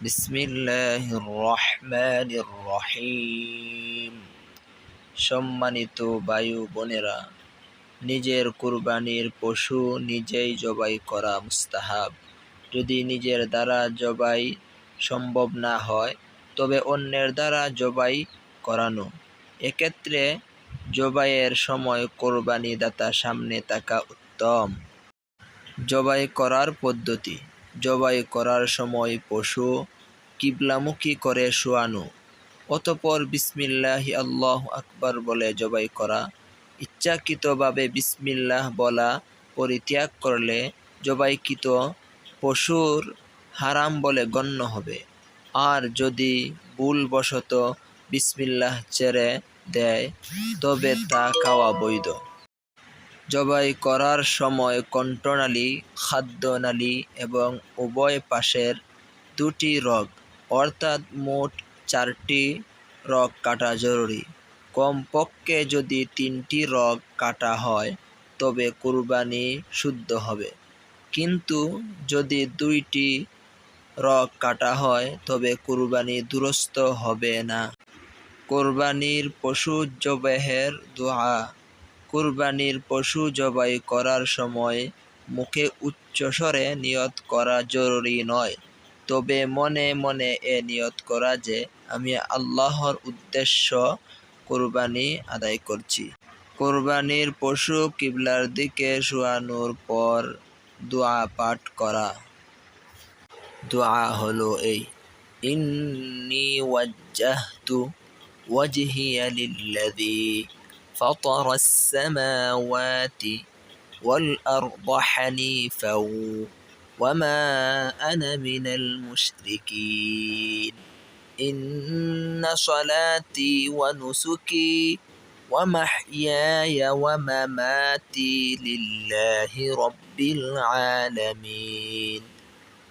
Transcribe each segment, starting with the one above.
বিসমিল্লাহির রহমানির রহিম সম্মানিত বায়ু বোনেরা, নিজের কুরবানির পশু নিজেই জবাই করা মুস্তাহাব। যদি নিজের দ্বারা জবাই সম্ভব না হয়, তবে অন্যের দ্বারা জবাই করানো। এক্ষেত্রে জবাইয়ের সময় কোরবানি দাতা সামনে থাকা উত্তম। জবাই করার পদ্ধতি জবাই করার সময় পশু কিবলামুখী করে শোয়ানো। অতপর বিসমিল্লাহি আল্লাহ আকবার বলে জবাই করা। ইচ্ছাকৃতভাবে বিসমিল্লাহ বলা পরিত্যাগ করলে জবাইকৃত পশুর হারাম বলে গণ্য হবে। আর যদি ভুলবশত বিসমিল্লাহ ছেড়ে দেয়, তবে তা খাওয়া বৈধ। জবাই করার সময় কণ্ঠনালী, খাদ্যনালী এবং উভয় পাশের দুটি রগ, অর্থাৎ মোট চারটি রগ কাটা জরুরি। কমপক্ষে যদি তিনটি রগ কাটা হয়, তবে কুরবানি শুদ্ধ হবে। কিন্তু যদি দুইটি রগ কাটা হয়, তবে কুরবানি দুরস্ত হবে না। কোরবানির পশু জবেহের দোয়া কুরবানির পশু জবাই করার সময় মুখে উচ্চস্বরে নিয়ত করা জরুরি নয়। তবে মনে মনে এ নিয়ত করা যে আমি আল্লাহর উদ্দেশ্য কোরবানি আদায় করছি। কোরবানির পশু কিবলার দিকে শোয়ানোর পর দোয়া পাঠ করা। দোয়া হলো এই, ইন্নি ওয়াজ্জাহতু ওয়াজহিয়া লিল্লাযী فطر السماوات والأرض حنيفا وما أنا من المشركين. إن صلاتي ونسكي ومحياي ومماتي لله رب العالمين.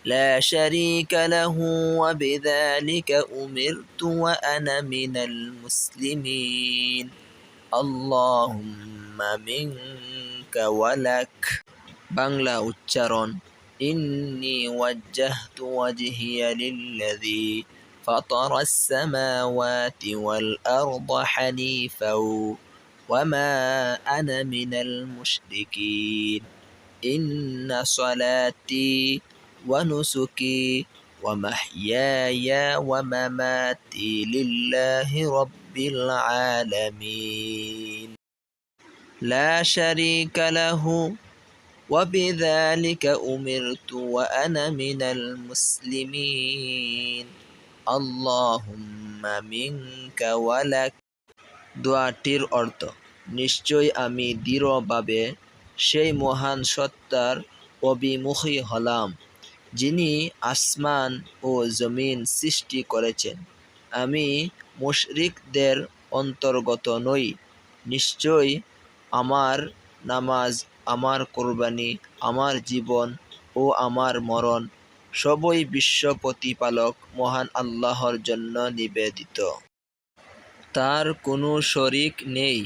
لا شريك له وبذلك أمرت وأنا من المسلمين. اللهم منك ولك বাংলা উচ্চারণ إني وجهت وجهي للذي فطر السماوات والأرض حنيفا وما أنا من المشركين إن صلاتي ونسكي ومحياي ومماتي لله رب العالمين لا شريك له وبذلك أمرت وأنا من المسلمين اللهم منك ولك দোয়াটির অর্থ নিশ্চয় আমি দৃঢ়ভাবে সেই মহান সত্তার অভিমুখী হলাম যিনি আসমান ও জমিন সৃষ্টি করেছেন, আমি মুশরিকদের অন্তর্গত নই। নিশ্চয় আমার নামাজ, আমার কোরবানি, আমার জীবন ও আমার মরণ সবই বিশ্ব প্রতিপালক মহান আল্লাহর জন্য নিবেদিত। তার কোনো শরিক নেই।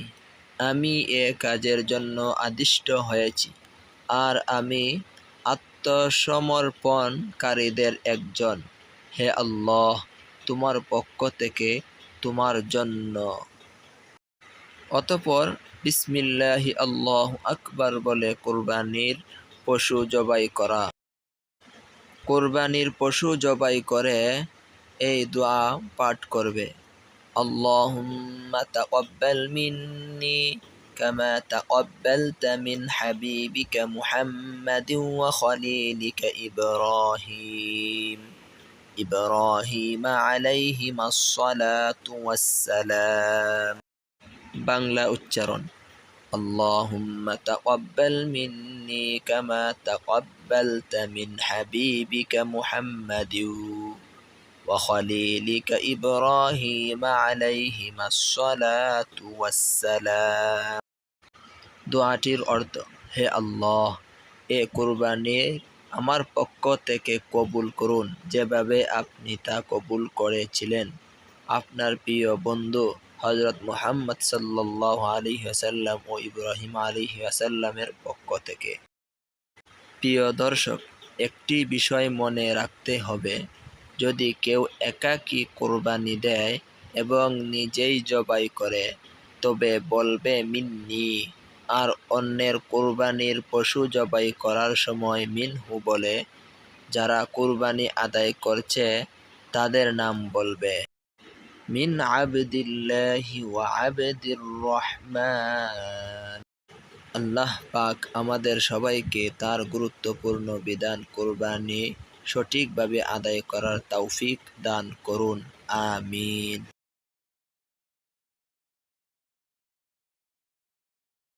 আমি এ কাজের জন্য আদিষ্ট হয়েছি। আর আমি আত্মসমর্পণকারীদের একজন। হে আল্লাহ, তোমার পক্ষ থেকে তোমার জন্য। অতপর বিসমিল্লাহি আল্লাহ আকবার বলে কোরবানির পশু জবাই করা। কোরবানির পশু জবাই করে এই দোয়া পাঠ করবে। আল্লাহ তাকব্বাল মিন্নি كما تقبلت من حبيبك محمد وخليلك إبراهيم إبراهيم عليهما الصلاة والسلام بانلا أتشرون اللهم تقبل مني كما تقبلت من حبيبك محمد وخليلك إبراهيم عليهما الصلاة والسلام দোয়াটির অর্থ হে আল্লাহ এ কোরবানির আমার পক্ষ থেকে কবুল করুন যেভাবে আপনি তা কবুল করেছিলেন আপনার প্রিয় বন্ধু হজরত মুহাম্মদ সাল্লাহ আলী আসাল্লাম ও ইব্রাহিম আলী আসাল্লামের পক্ষ থেকে প্রিয় দর্শক একটি বিষয় মনে রাখতে হবে যদি কেউ একাকী কোরবানি দেয় এবং নিজেই জবাই করে, তবে বলবে, মিন্নি। আর অন্যের কোরবানির পশু জবাই করার সময় মিনহু বলে, যারা কোরবানি আদায় করছে, তাদের নাম বলবে, মিন আবদিল্লাহি ওয়া আবদির রহমান। আল্লাহ পাক আমাদের সবাইকে তার গুরুত্বপূর্ণ বিধান কোরবানি সঠিকভাবে আদায় করার তৌফিক দান করুন। আমিন।